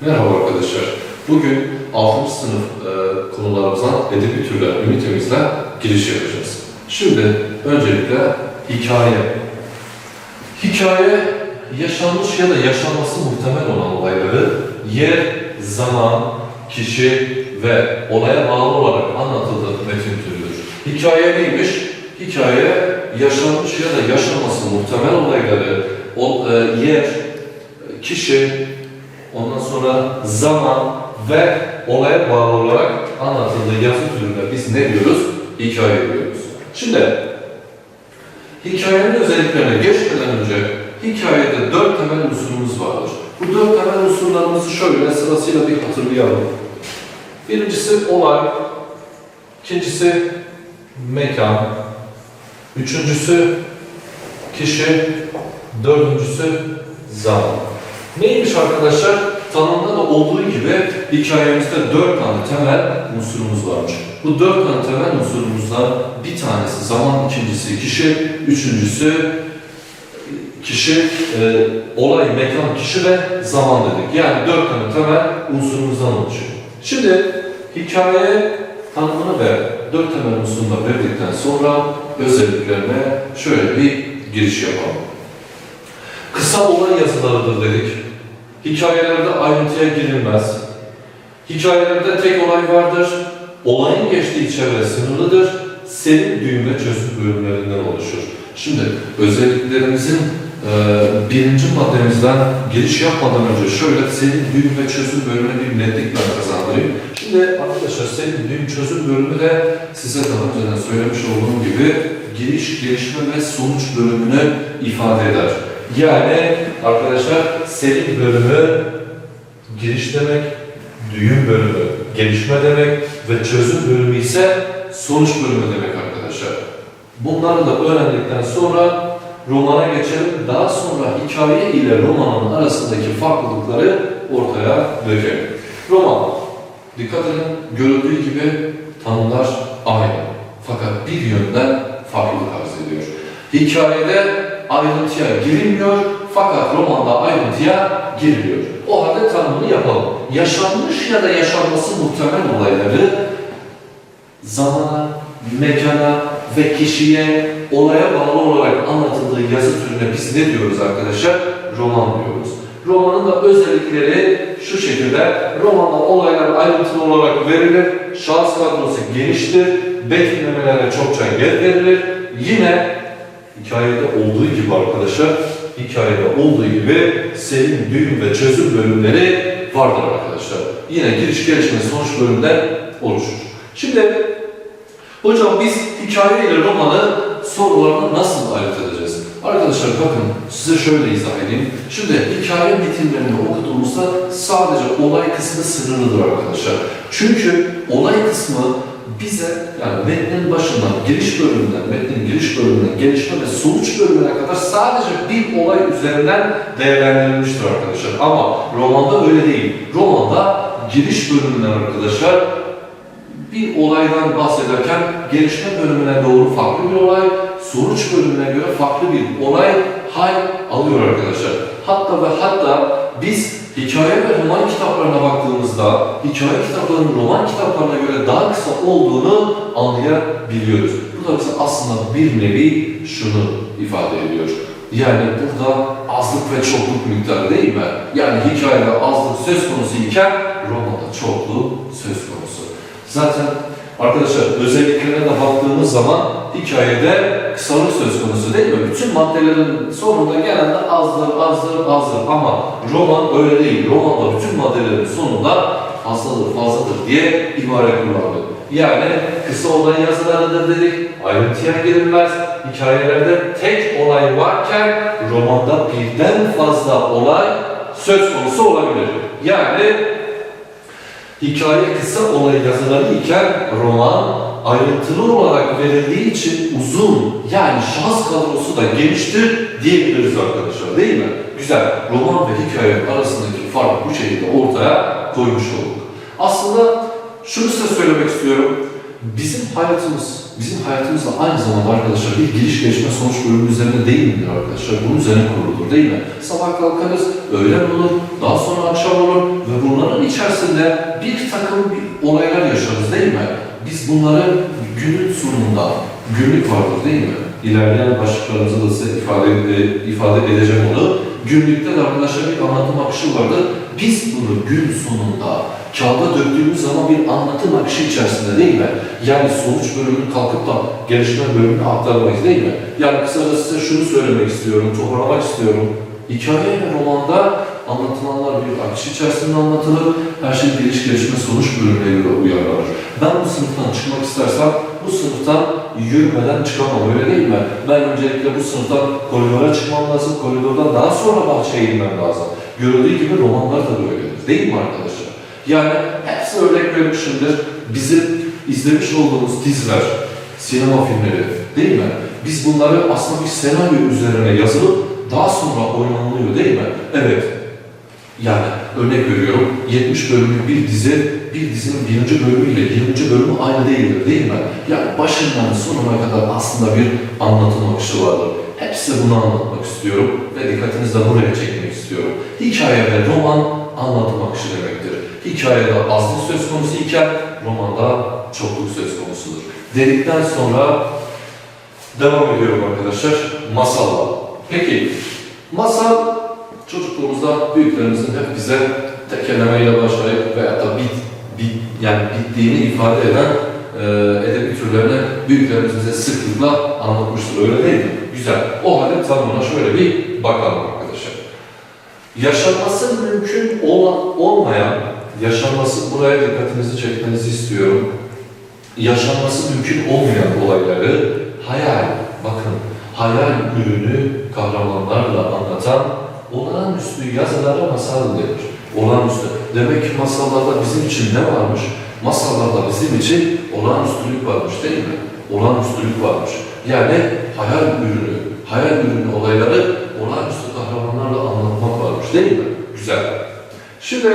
Merhaba arkadaşlar. Bugün 6. sınıf e, konularımızdan edebi türler ünitemizle giriş yapacağız. Şimdi öncelikle hikaye. Hikaye, yaşanmış ya da yaşanması muhtemel olan olayları yer, zaman, kişi ve olaya bağlı olarak anlatıldığı metin türüdür. Hikaye neymiş? Hikaye, yaşanmış ya da yaşanması muhtemel olayları e, yer, kişi, ondan sonra zaman ve olaya bağlı olarak anlatıldığı yazı türüne biz ne diyoruz? Hikaye diyoruz. Şimdi hikayenin özelliklerine geçmeden önce hikayede dört temel unsurumuz vardır. Bu dört temel unsurlarımızı şöyle sırasıyla bir hatırlayalım. Birincisi olay, ikincisi mekan, üçüncüsü kişi, dördüncüsü zaman. Neymiş arkadaşlar? Tanımda da olduğu gibi hikayemizde dört tane temel unsurumuz varmış. Bu dört tane temel unsurumuzdan bir tanesi zaman, ikincisi kişi, üçüncüsü kişi, e, olay, mekan, kişi ve zaman dedik. Yani dört tane temel unsurumuzdan oluşuyor. Şimdi hikaye tanımını ve dört temel unsurunu verdikten sonra özelliklerine şöyle bir giriş yapalım. Kısa olay yazılarıdır dedik. Hikayelerde ayrıntıya girilmez. Hikayelerde tek olay vardır. Olayın geçtiği çevre sınırlıdır. Serin düğüm ve çözüm bölümlerinden oluşur. Şimdi özelliklerimizin e, birinci maddemizden giriş yapmadan önce şöyle serin düğüm ve çözüm bölümüne bir netlik ben kazandırayım. Şimdi arkadaşlar serin düğüm çözüm bölümü de size daha önceden söylemiş olduğum gibi giriş, gelişme ve sonuç bölümünü ifade eder. Yani arkadaşlar serin bölümü giriş demek, düğüm bölümü gelişme demek ve çözüm bölümü ise sonuç bölümü demek arkadaşlar. Bunları da öğrendikten sonra romana geçelim. Daha sonra hikaye ile romanın arasındaki farklılıkları ortaya dökelim. Roman, dikkat edin görüldüğü gibi tanımlar aynı. Fakat bir yönden farklılık arz ediyor. Hikayede ayrıntıya girilmiyor fakat romanda ayrıntıya giriliyor. O halde tanımını yapalım. Yaşanmış ya da yaşanması muhtemel olayları zamana, mekana ve kişiye, olaya bağlı olarak anlatıldığı yazı türüne biz ne diyoruz arkadaşlar? Roman diyoruz. Romanın da özellikleri şu şekilde, romanda olaylar ayrıntılı olarak verilir, şahıs kadrosu geniştir, betimlemelere çokça yer verilir. Yine hikayede olduğu gibi arkadaşlar, hikayede olduğu gibi serin, düğüm ve çözüm bölümleri vardır arkadaşlar. Yine giriş, gelişme, sonuç bölümünden oluşur. Şimdi hocam biz hikaye ile romanı sorularını nasıl ayırt edeceğiz? Arkadaşlar bakın size şöyle izah edeyim. Şimdi hikaye metinlerini okuduğumuzda sadece olay kısmı sınırlıdır arkadaşlar. Çünkü olay kısmı bize yani metnin başından giriş bölümünden, metnin giriş bölümünden gelişme ve sonuç bölümüne kadar sadece bir olay üzerinden değerlendirilmiştir arkadaşlar. Ama romanda öyle değil. Romanda giriş bölümünden arkadaşlar bir olaydan bahsederken gelişme bölümüne doğru farklı bir olay, sonuç bölümüne göre farklı bir olay hal alıyor arkadaşlar. Hatta ve hatta biz hikaye ve roman kitaplarına baktığımızda hikaye kitaplarının roman kitaplarına göre daha kısa olduğunu anlayabiliyoruz. Bu da bize aslında bir nevi şunu ifade ediyor. Yani burada azlık ve çokluk miktarı değil mi? Yani hikayede azlık söz konusu iken romanda çokluk söz konusu. Zaten arkadaşlar özelliklerine de baktığımız zaman hikayede kısalık söz konusu değil mi? Bütün maddelerin sonunda genelde azdır, azdır, azdır ama roman öyle değil. Romanda bütün maddelerin sonunda fazladır, fazladır diye ibare kullanılıyor. Yani kısa olay yazılarıdır dedik, ayrıntıya girilmez. Hikayelerde tek olay varken romanda birden fazla olay söz konusu olabilir. Yani hikaye kısa olay yazıları iken roman ayrıntılı olarak verildiği için uzun yani şahıs kadrosu da geniştir diyebiliriz arkadaşlar değil mi? Güzel. Roman ve hikaye arasındaki farkı bu şekilde ortaya koymuş olduk. Aslında şunu size söylemek istiyorum. Bizim hayatımız, bizim hayatımız da aynı zamanda arkadaşlar bir giriş gelişme sonuç bölümü üzerine değil midir arkadaşlar? Bunun üzerine kuruludur değil mi? Sabah kalkarız, öğlen olur, daha sonra akşam olur ve bunun içerisinde bir takım bir olaylar yaşarız değil mi? Biz bunları günün sonunda, günlük vardır değil mi? İlerleyen başlıklarımızda da size ifade, ifade edeceğim onu. Günlükte de arkadaşlar bir anlatım akışı vardır. Biz bunu gün sonunda kağıda döktüğümüz zaman bir anlatım akışı içerisinde değil mi? Yani sonuç bölümünü kalkıp da gelişme bölümünü aktarmayız değil mi? Yani kısaca size şunu söylemek istiyorum, toparlamak istiyorum. Hikaye ve romanda anlatılanlar bir akış içerisinde anlatılır. Her şey geliş gelişme sonuç bölümüne göre uyarlanır. Ben bu sınıftan çıkmak istersem bu sınıftan yürümeden çıkamam öyle değil mi? Ben öncelikle bu sınıftan koridora çıkmam lazım. Koridordan daha sonra bahçeye inmem lazım. Görüldüğü gibi romanlar da böyledir. Değil mi arkadaşlar? Yani hepsi örnek vermişimdir. Bizim izlemiş olduğumuz diziler, sinema filmleri değil mi? Biz bunları aslında bir senaryo üzerine yazılıp daha sonra oynanılıyor değil mi? Evet. Yani örnek veriyorum 70 bölümlük bir dizi bir dizinin birinci bölümüyle 20. bölümü aynı değildir değil mi? Yani başından sonuna kadar aslında bir anlatım akışı vardır. Hepsi bunu anlatmak istiyorum ve dikkatinizi de buraya çekmek istiyorum. Hikaye ve roman anlatım akışı demektir. Hikayede azlık söz konusu iken romanda çokluk söz konusudur. Dedikten sonra devam ediyorum arkadaşlar. Masalla. Peki masal çocukluğumuzda büyüklerimizin hep bize tekerlemeyle başlayıp veya da bit, bit yani bittiğini ifade eden e, edebi türlerini büyüklerimiz bize sıklıkla anlatmıştır. Öyle değil mi? Güzel. O halde tanımına şöyle bir bakalım. Yaşanması mümkün olan, olmayan, yaşanması buraya dikkatinizi çekmenizi istiyorum. Yaşanması mümkün olmayan olayları hayal, bakın hayal ürünü kahramanlarla anlatan olağanüstü yazılara masal denir. Olağanüstü. Demek ki masallarda bizim için ne varmış? Masallarda bizim için olağanüstülük varmış değil mi? Olağanüstülük varmış. Yani hayal ürünü, hayal ürünü olayları olağanüstü kahramanlarla anlatmak varmış değil mi? Güzel. Şimdi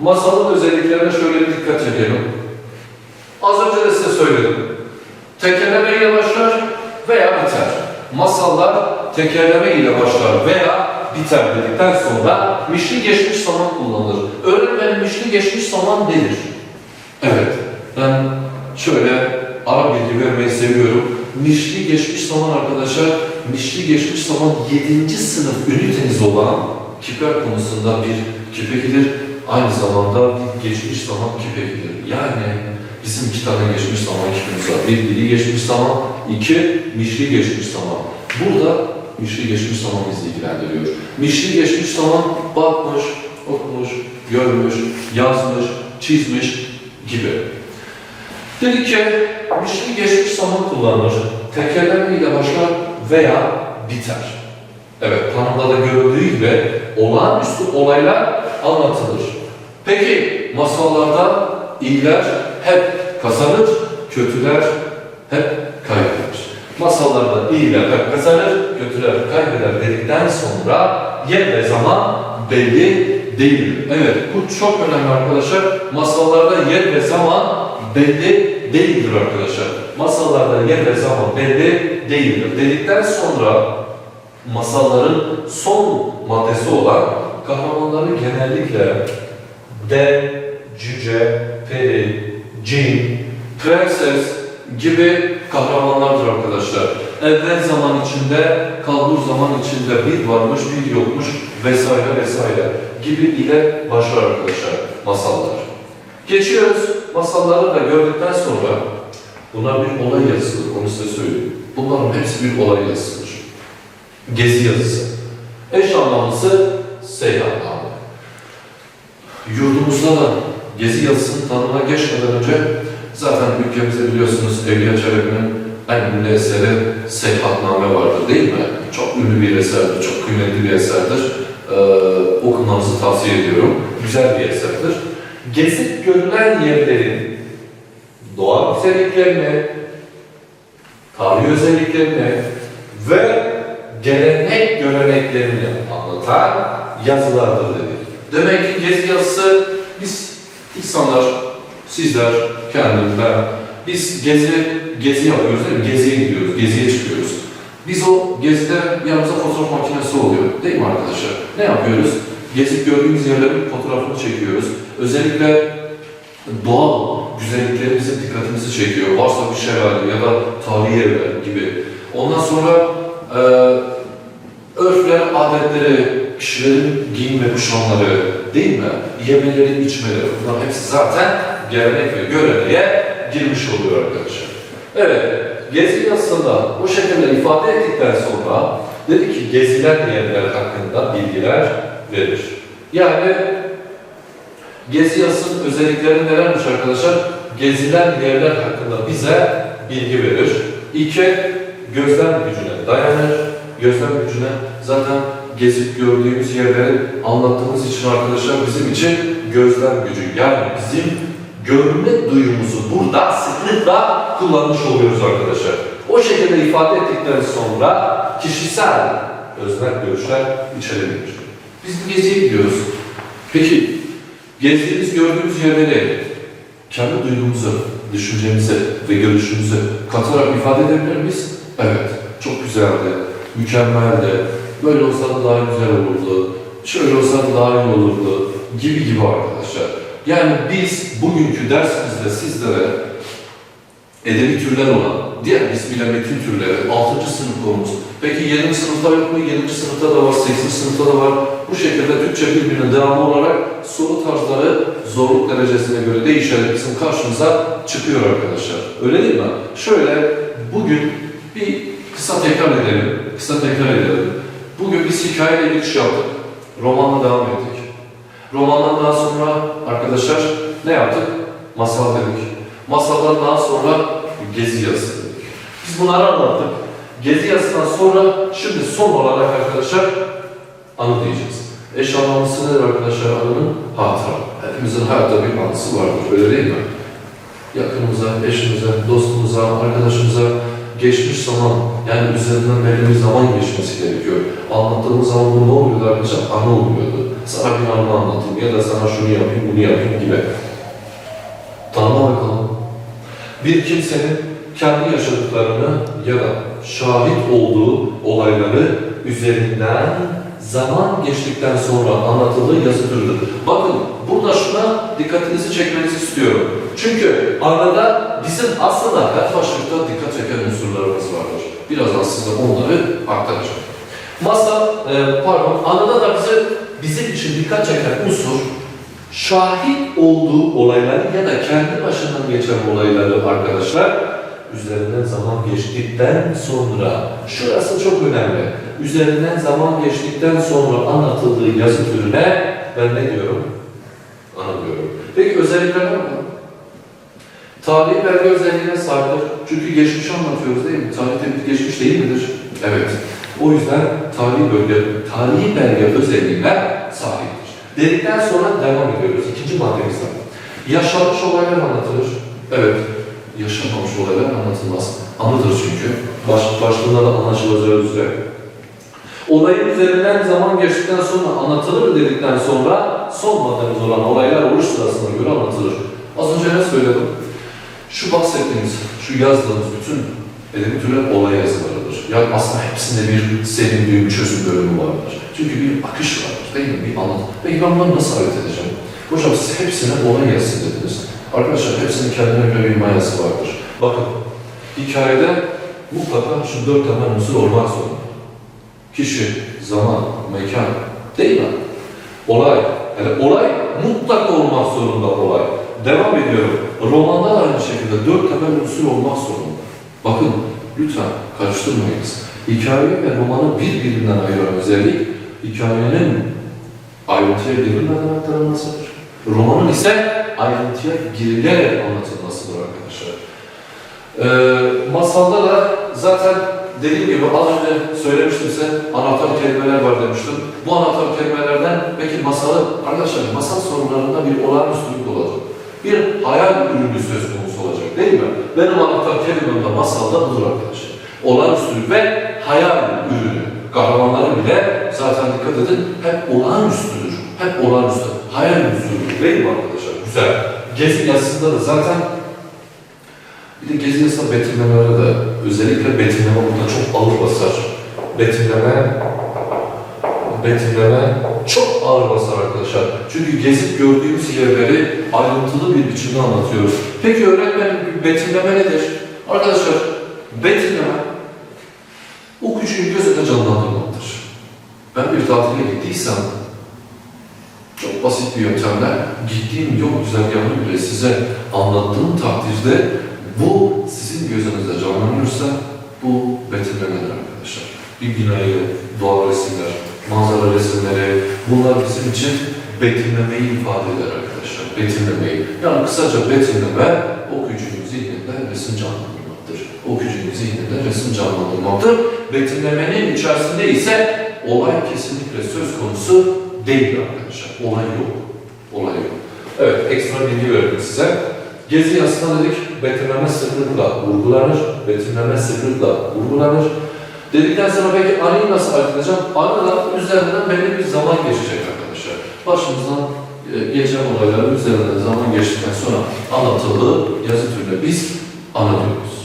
masalın özelliklerine şöyle bir dikkat çekelim. Az önce de size söyledim. Tekerleme ile başlar veya biter. Masallar tekerleme ile başlar veya biter dedikten sonra mişli geçmiş zaman kullanılır. Öğretmenim mişli geçmiş zaman nedir? Evet, ben şöyle ara bilgi vermeyi seviyorum. Mişli geçmiş zaman arkadaşlar, mişli geçmiş zaman 7. sınıf üniteniz olan kiper konusunda bir kipekidir. Aynı zamanda geçmiş zaman kipekidir. Yani bizim iki tane geçmiş zaman kipimiz var. Bir dili geçmiş zaman, iki mişli geçmiş zaman. Burada mişli geçmiş zaman bizi ilgilendiriyor. Mişli geçmiş zaman bakmış, okumuş, görmüş, yazmış, çizmiş gibi. Dedik ki mişli geçmiş zaman kullanılır. Tekerleme ile başlar veya biter. Evet, tanımda da görüldüğü gibi olağanüstü olaylar anlatılır. Peki masallarda iyiler hep kazanır, kötüler hep kaybeder. Masallarda iyiler hep kazanır, kötüler kaybeder dedikten sonra yer ve zaman belli değildir. Evet, bu çok önemli arkadaşlar. Masallarda yer ve zaman belli değildir arkadaşlar. Masallarda yer ve zaman belli değildir. Dedikten sonra masalların son maddesi olan kahramanları genellikle de, cüce, peri, cin, prenses gibi kahramanlardır arkadaşlar. Evvel zaman içinde, kalbur zaman içinde bir varmış, bir yokmuş vesaire vesaire gibi ile başlar arkadaşlar masallar. Geçiyoruz. Masalları da gördükten sonra bunlar bir olay yazısıdır. Onu size söyleyeyim. Bunların hepsi bir olay yazısıdır. Gezi yazısı. Eş anlamlısı seyahatname. Yurdumuzda da gezi yazısının tanımına geçmeden önce zaten ülkemizde biliyorsunuz Evliya Çelebi'nin en ünlü eseri Seyahatname vardır değil mi? Çok ünlü bir eserdir, çok kıymetli bir eserdir. Ee, okumanızı tavsiye ediyorum. Güzel bir eserdir. Gezip görülen yerlerin doğal güzelliklerini, tarihi özelliklerini ve gelenek göreneklerini anlatan yazılardır dedik. Demek ki gezi yazısı biz insanlar, sizler, kendim, ben, biz gezi, gezi yapıyoruz değil mi? Geziye gidiyoruz, geziye çıkıyoruz. Biz o gezide yanımızda fotoğraf makinesi oluyor değil mi arkadaşlar? Ne yapıyoruz? Gezip gördüğümüz yerlerin fotoğrafını çekiyoruz. Özellikle doğal güzelliklerimizin dikkatimizi çekiyor. Varsa bir şelale ya da tarihi yerler gibi. Ondan sonra e, örfler, adetleri, kişilerin giyim ve kuşamları değil mi? Yemeleri, içmeleri bunlar hepsi zaten gelenek ve göreneğe girmiş oluyor arkadaşlar. Evet, gezi yazısında bu şekilde ifade ettikten sonra dedi ki gezilen yerler hakkında bilgiler verir. Yani Gezi yazısının özellikleri nelermiş arkadaşlar? Gezilen yerler hakkında bize bilgi verir. İki, gözlem gücüne dayanır. Gözlem gücüne zaten gezip gördüğümüz yerleri anlattığımız için arkadaşlar bizim için gözlem gücü yani bizim görme duyumuzu burada sıklıkla kullanmış oluyoruz arkadaşlar. O şekilde ifade ettikten sonra kişisel öznel görüşler içerebilir. Biz bu geziye gidiyoruz. Peki Gezdiğimiz, gördüğümüz yerleri kendi duygumuzu, düşüncemizi ve görüşümüzü katarak ifade edebilir miyiz? Evet, çok güzeldi, mükemmeldi, böyle olsa da daha güzel olurdu, şöyle olsa da daha iyi olurdu gibi gibi arkadaşlar. Yani biz bugünkü dersimizde sizlere edebi türler olan, diğer ismiyle metin türleri, 6. sınıf konumuz. Peki 7. sınıfta yok mu? 7. sınıfta da var, 8. sınıfta da var. Bu şekilde Türkçe birbirine devamlı olarak soru tarzları zorluk derecesine göre değişerek bizim karşımıza çıkıyor arkadaşlar. Öyle değil mi? Şöyle bugün bir kısa tekrar edelim. Kısa tekrar edelim. Bugün biz hikayeyle giriş yaptık. Romanla devam ettik. Romandan daha sonra arkadaşlar ne yaptık? Masal dedik. Masaldan daha sonra gezi yazısı dedik. Biz bunları anlattık. Gezi yazısından sonra şimdi son olarak arkadaşlar anı diyeceğiz. Eş anlamlısı nedir arkadaşlar anının? Hatıra. Hepimizin hayatta bir anısı vardır. Öyle değil mi? Yakınımıza, eşimize, dostumuza, arkadaşımıza geçmiş zaman yani üzerinden belli zaman geçmesi gerekiyor. Anlattığımız zaman bu ne oluyordu arkadaşlar? Anı oluyordu. Sana bir anı anlatayım ya da sana şunu yapayım, bunu yapayım gibi. Tanıma bakalım. Bir kimsenin kendi yaşadıklarını ya da şahit olduğu olayları üzerinden zaman geçtikten sonra anlatıldığı yazı. Bakın burada şuna dikkatinizi çekmenizi istiyorum. Çünkü anada bizim aslında her başlıkta dikkat çeken unsurlarımız vardır. Birazdan size onları aktaracağım. Masal, e, pardon, anada da bize, bizim için dikkat çeken unsur şahit olduğu olayları ya da kendi başından geçen olayları arkadaşlar üzerinden zaman geçtikten sonra şurası çok önemli. Üzerinden zaman geçtikten sonra anlatıldığı yazı türüne ben ne diyorum? Anlıyorum. Peki özellikler var mı? Tarihi belge özelliğine sahiptir. Çünkü geçmişi anlatıyoruz değil mi? Tarih bir geçmiş değil midir? Evet. O yüzden tarihi bölge, tarihi belge özelliğine sahiptir. Dedikten sonra devam ediyoruz. İkinci maddemiz var. Yaşanmış olaylar anlatılır. Evet. Yaşanmamış olaylar anlatılmaz. Anlatır çünkü. Baş, başlığında da anlaşılacağı üzere. Olayın üzerinden zaman geçtikten sonra anlatılır dedikten sonra son maddemiz olan olaylar oluş sırasına göre anlatılır. Az önce ne söyledim? Şu bahsettiğimiz, şu yazdığımız bütün edebi türler olay yazılarıdır. Yani aslında hepsinde bir serin bir çözüm bölümü vardır. Çünkü bir akış vardır değil mi? Bir anlat. Peki ben bunları nasıl ayırt edeceğim? Hocam siz hepsine olay yazısı dediniz. Arkadaşlar hepsinin kendine göre bir mayası vardır. Bakın, hikayede mutlaka şu dört temel unsur olmak zorunda. Kişi, zaman, mekan, değil mi? Olay. Yani olay mutlaka olmak zorunda olay. Devam ediyorum. Romanda da aynı şekilde dört temel unsur olmak zorunda. Bakın, lütfen karıştırmayınız. Hikaye ve romanı birbirinden ayıran özellik, hikayenin ayrıntıya girilmeden aktarılmasıdır. Romanın ise ayrıntıya girilerek anlatılmasıdır arkadaşlar. Ee, masalda da zaten dediğim gibi az önce söylemiştim size anahtar kelimeler var demiştim. Bu anahtar kelimelerden belki masalı, arkadaşlar masal sorularında bir olağanüstülük olacak. Bir hayal ürünü söz konusu olacak değil mi? Benim anahtar kelimem de masalda budur arkadaşlar. Olağanüstülük ve hayal ürünü. Kahramanları bile zaten dikkat edin hep olağanüstüdür. Hep olağanüstü. Hayal ürünüdür değil mi arkadaşlar? Güzel. Gezi yazısında da zaten bir de gezi yazısında betimlemelere de özellikle betimleme burada çok ağır basar. Betimleme betimleme çok ağır basar arkadaşlar. Çünkü gezip gördüğümüz yerleri ayrıntılı bir biçimde anlatıyoruz. Peki öğretmenim betimleme nedir? Arkadaşlar betimleme okuyucuyu gözünde canlandırmaktır. Ben bir tatile gittiysem çok basit bir yöntemle gittiğim yol güzergahını bile size anlattığım takdirde bu sizin gözünüzde canlanıyorsa bu betimlemedir arkadaşlar. Bir binayı, doğal resimler, manzara resimleri bunlar bizim için betimlemeyi ifade eder arkadaşlar. Betimlemeyi. Yani kısaca betimleme okuyucunun zihninde resim canlandırmaktır. Okuyucunun zihninde resim canlandırmaktır. Betimlemenin içerisinde ise olay kesinlikle söz konusu değil arkadaşlar. Olay yok. Olay yok. Evet, ekstra bilgi verdim size. Gezi yazısına dedik, betimleme sıklıkla vurgulanır, betimleme sıklıkla vurgulanır. Dedikten sonra peki anıyı nasıl aydınlayacağım? Anı üzerinden belli bir zaman geçecek arkadaşlar. Başımızdan e, geçen olayların üzerinden zaman geçtikten sonra anlatıldığı yazı türüne biz anı diyoruz.